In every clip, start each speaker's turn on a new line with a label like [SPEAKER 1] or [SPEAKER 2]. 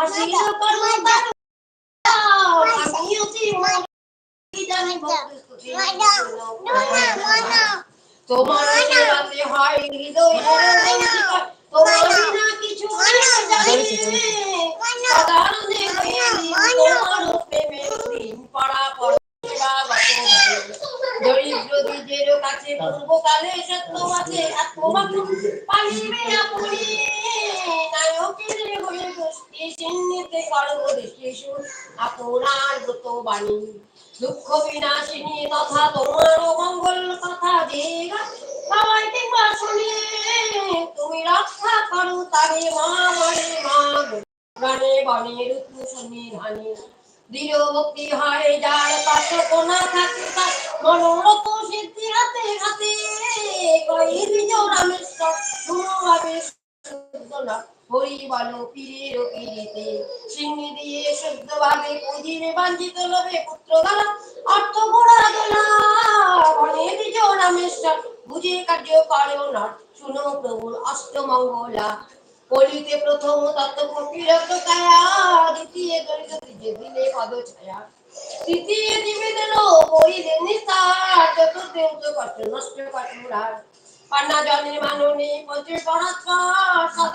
[SPEAKER 1] তোমার সেবাতে হয় হৃদয় তোমার না কিছু সদান দেবে তোমার প্রেমে দিন পাড়া পড়া দরিদ্র দিদের কাছে পূর্বকালে সত্য আছে আর তোমাকে পাইবে আপনি নায়কের হয়ে স্টেশনেতে গর্ভরে শিশু আতোনার ব্রত বাণী দুঃখ বিনাশিনী তথা তোমার মঙ্গল কথা দেগা সবাই দেখবা শুনে তুমি রক্ষা করো তারে মা মরে মা প্রাণে বনে ঋতু শুনি ধানে দৃঢ় ভক্তি হয় যার পাশে কোনা থাকে তার মনোরথ সিদ্ধি হাতে হাতে কই বিজয় রামেশ্বর শুনো রামেশ্বর হরি বলো পীরের পীরিতে সিংহ দিয়ে শুদ্ধ ভাবে পুঁজিরে বাঞ্ছিত লবে পুত্র দানা অর্থ গোড়া গেলা বনে দিজ রামেশ্বর বুঝে কার্য করেও না শুনো প্রভুর অষ্টমঙ্গলা কলিতে প্রথম তত্ত্ব বিরক্ত কায়া দ্বিতীয় দলিত তৃতীয় দিলে পদ ছায়া তৃতীয় নিবেদন করিলে নিস্তার চতুর্থে উচ্চ কষ্ট নষ্ট কষ্ট পান্না জলের মাননে পঞ্চের পরাৎপর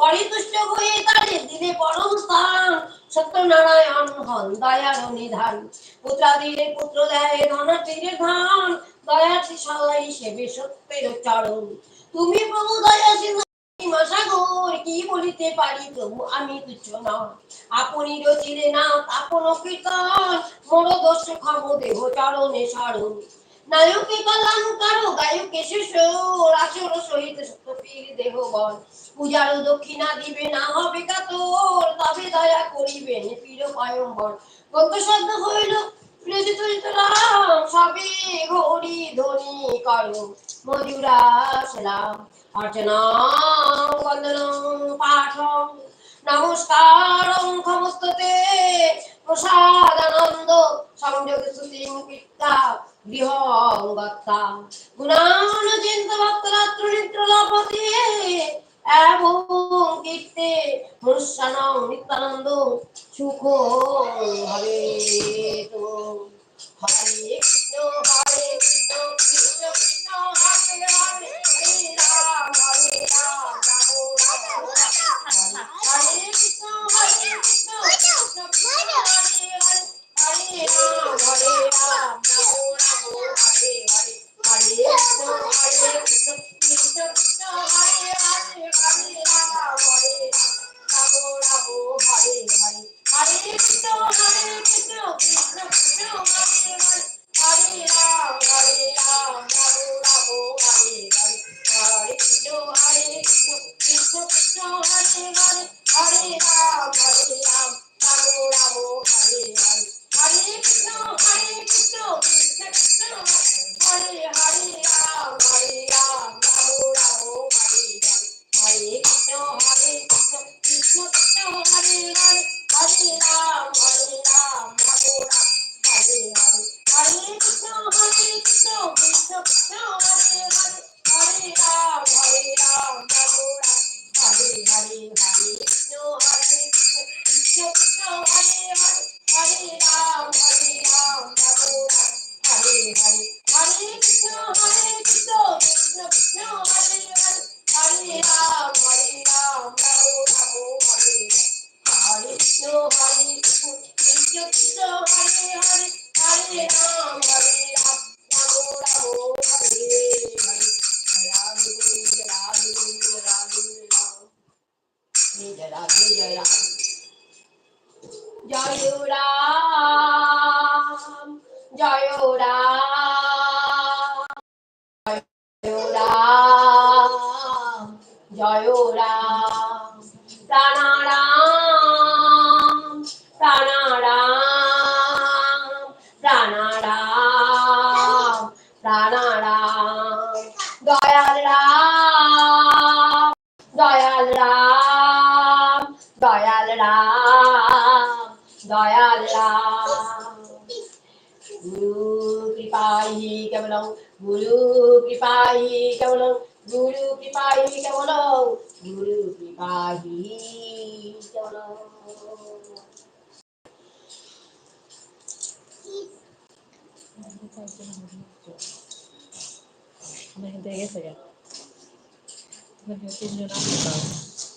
[SPEAKER 1] পরিতুষ্ট হয়ে তারে দিলে পরম স্থান সত্যনারায়ণ হন দয়ার নিধান পুত্রাদিরে পুত্র দেয় ধান সদাই সেবে সত্যের চরণ তুমি প্রভু দয়া মশাগর কি বলিতে পারি আমি তুচ্ছ না আপনি রচিলে না আপন কীর্তন মরদর্শ দোষ ক্ষম দেহ চরণে সারণ নায়ুকে কল্যাণ কারো গায়ুকে সুর আসর সহিত সত্যপীর দেহগণ পূজার দক্ষিণা দিবে না হবে কাতর তবে দয়া করিবেন পীর পয়ম্বর কত শব্দ হইল সবে হরি ধ্বনি করো মধুরাসলাম অর্চনাম বন্দনম পাঠম নমস্কারম সমস্ততে প্রসাদ যোগশ্রুতিং কৃত্তা গৃহং গত্তা গুণানুচিন্ত ভক্তরাত্র নিত্র হরে কৃষ্ণ হরে কৃষ্ণ জয় রাম জয় রাম জয় রাম জয় রাম প্রাণারাম প্রাণারাম প্রাণারাম প্রাণারাম দয়াল রাম দয়াল রাম দয়াল রাম দয়াল্লাহ গুরু কৃপাহি কেমন গুরু কৃপাহি কেমন গুরু কৃপাহি কেমন গুরু কৃপাহি কেমন
[SPEAKER 2] Mas não tem essa, cara. Mas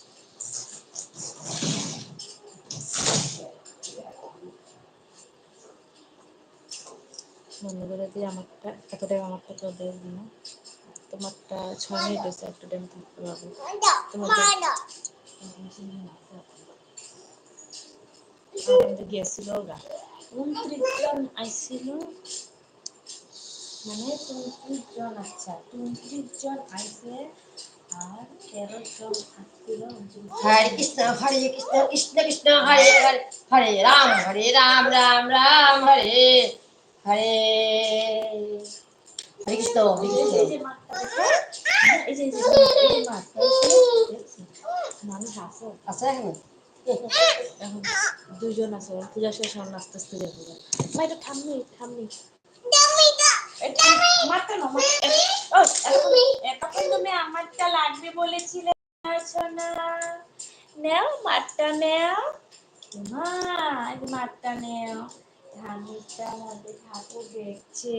[SPEAKER 2] বন্ধুরা দিয়ে আমারটা এত টাইম আমারটা কেউ দেখবো না তোমারটা ছ মিনিট হয়েছে একটা টাইম থাকতে পারবো তোমার আইছিল মানে চৌত্রিশ জন আচ্ছা চৌত্রিশ জন আইছে আর তেরো জন আসছিল হরে কৃষ্ণ হরে কৃষ্ণ কৃষ্ণ কৃষ্ণ হরে হরে হরে রাম হরে রাম রাম রাম হরে হরে হরে কৃষ্ণ আছে দুজন আছে পূজা শেষ হন আস্তে আস্তে যাবো ভাই এটা থামনি থামনি লাগবে নেও মারটা নেও মারটা নেও ঠাকুরটার মধ্যে ঠাকুর দেখছে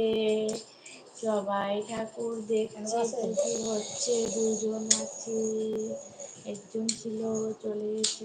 [SPEAKER 2] সবাই ঠাকুর দেখছে পুজো হচ্ছে দুজন আছে একজন ছিল চলে গেছে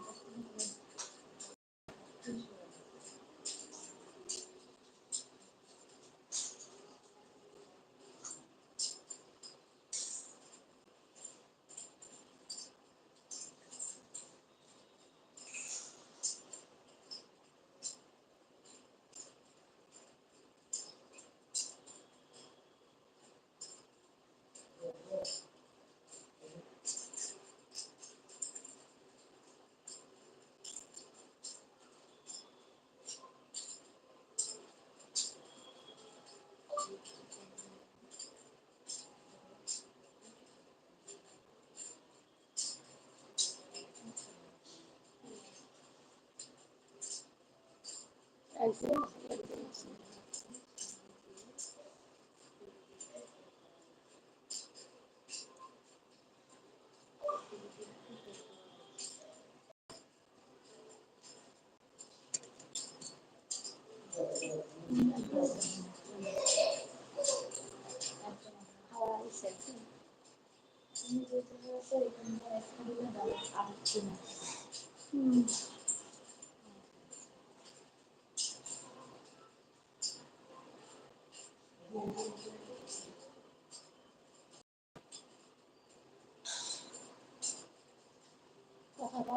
[SPEAKER 3] 改善を図れています。Thank you.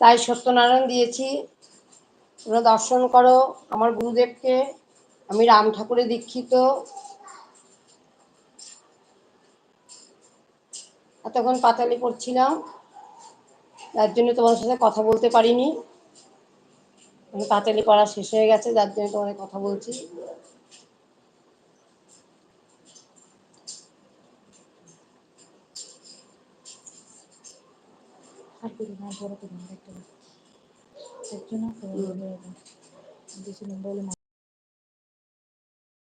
[SPEAKER 3] তাই সত্যনারায়ণ দিয়েছি তোমরা দর্শন করো আমার গুরুদেবকে আমি রাম ঠাকুরে দীক্ষিত এতক্ষণ পাতালি পড়ছিলাম যার জন্য তোমার সাথে কথা বলতে পারিনি পাতালি পড়া শেষ হয়ে গেছে যার জন্য তোমাদের কথা বলছি না বড় করবেন একটা একজন আছে বলে বলে